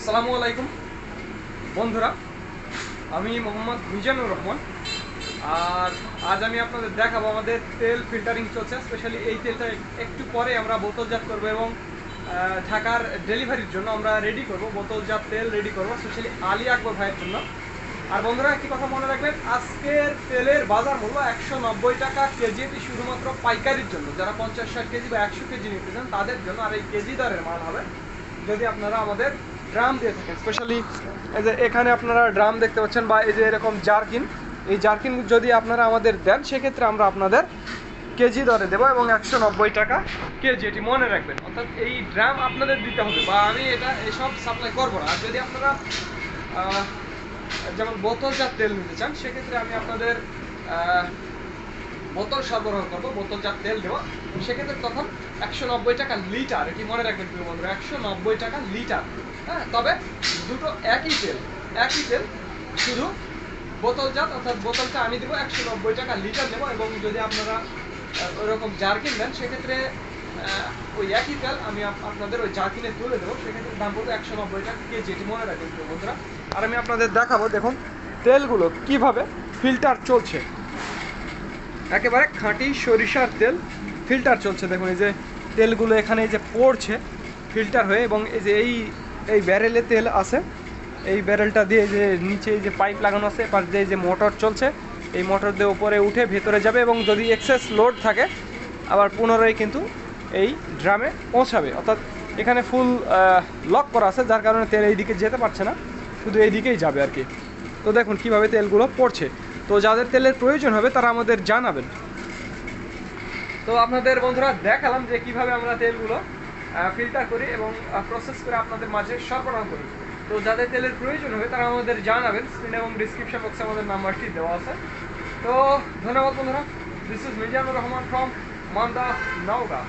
আসসালামু আলাইকুম। বন্ধুরা, আমি মোহাম্মদ মিজানুর রহমান। আর আজ আমি আপনাদের দেখাবো আমাদের তেল ফিল্টারিং চলছে স্পেশালি এই তেলটা একটু পরে আমরা বোতলজাত করব এবং ঢাকার ডেলিভারির জন্য আমরা রেডি করব, বোতলজাত তেল রেডি করব স্পেশালি আলী আকবর ভাইয়ের জন্য। আর বন্ধুরা, একটি কথা মনে রাখবেন, আজকের তেলের বাজার মূল্য একশো নব্বই টাকা কেজি, এটি শুধুমাত্র পাইকারির জন্য। যারা পঞ্চাশ ষাট কেজি বা একশো কেজি নিতে চান, তাদের জন্য আর এই কেজি দরের মাল হবে। যদি আপনারা আমাদের ড্রাম দিয়ে থাকেন। স্পেশালি এই যে এখানে আপনারা ড্রাম দেখতে পাচ্ছেন বা এই যে এরকম জার্কিন, এই জার্কিন যদি আপনারা আমাদের দেন, সেক্ষেত্রে আমরা আপনাদের কেজি দরে দেবো এবং একশো নব্বই টাকা কেজি, এটি মনে রাখবেন। অর্থাৎ এই ড্রাম আপনাদের দিতে হবে বা আমি এটা এসব সাপ্লাই করব না। আর যদি আপনারা যেমন বোতলজাত তেল নিতে চান, সেক্ষেত্রে আমি আপনাদের বোতল সরবরাহ করব বোতলজাত তেল দেবো। সেক্ষেত্রে তখন একশো নব্বই টাকা লিটার এটি মনে রাখবেন প্রিয় বন্ধুরা? একশো নব্বই টাকা লিটার। হ্যাঁ তবে দুটো একই তেল একই তেল শুধু বোতলজাত অর্থাৎ বোতলটা আমি দেবো একশো নব্বই টাকা লিটার নেব এবং যদি আপনারা আহ, ওইরকম জার্কিন দেন সেক্ষেত্রে ওই একই তেল আমি আপ- আপনাদের ওই জার্কিনে তুলে দেবো। সেক্ষেত্রে দাম পড়বে একশো নব্বই টাকা কেজি এটি মনে রাখবেন বন্ধুরা। আর আমি আপনাদের দেখাবো দেখুন তেলগুলো কীভাবে ফিল্টার চলছে। একেবারে খাঁটি সরিষার তেল। ফিল্টার চলছে, দেখুন এই যে তেলগুলো এখানে যে পড়ছে ফিল্টার হয়ে এবং এই যে এই এই ব্যারেলে তেল আছে। এই ব্যারেলটা দিয়ে যে নিচে যে পাইপ লাগানো আছে পাশ দিয়ে যে মোটর চলছে, এই মোটর দিয়ে উপরে উঠে ভেতরে যাবে এবং যদি এক্সেস লোড থাকে, আবার পুনরায় কিন্তু এই ড্রামে পৌঁছাবে। অর্থাৎ এখানে ফুল লক করা আছে, যার কারণে তেল এইদিকে যেতে পারছে না, শুধু এই দিকেই যাবে আর কি। তো দেখুন কীভাবে তেলগুলো পড়ছে। তো যাদের তেলের প্রয়োজন হবে তারা আমাদের জানাবেন। তো আপনাদের বন্ধুরা, দেখালাম যে কীভাবে আমরা তেলগুলো ফিল্টার করি এবং প্রসেস করে আপনাদের মাঝে সরবরাহ করি। তো যাদের তেলের প্রয়োজন হবে তারা আমাদের জানাবেন। স্ক্রিন এবং ডিসক্রিপশন বক্সে আমাদের নাম্বারটি দেওয়া আছে। তো ধন্যবাদ বন্ধুরা। This is Mizanur Rahman from Manda Naogaon.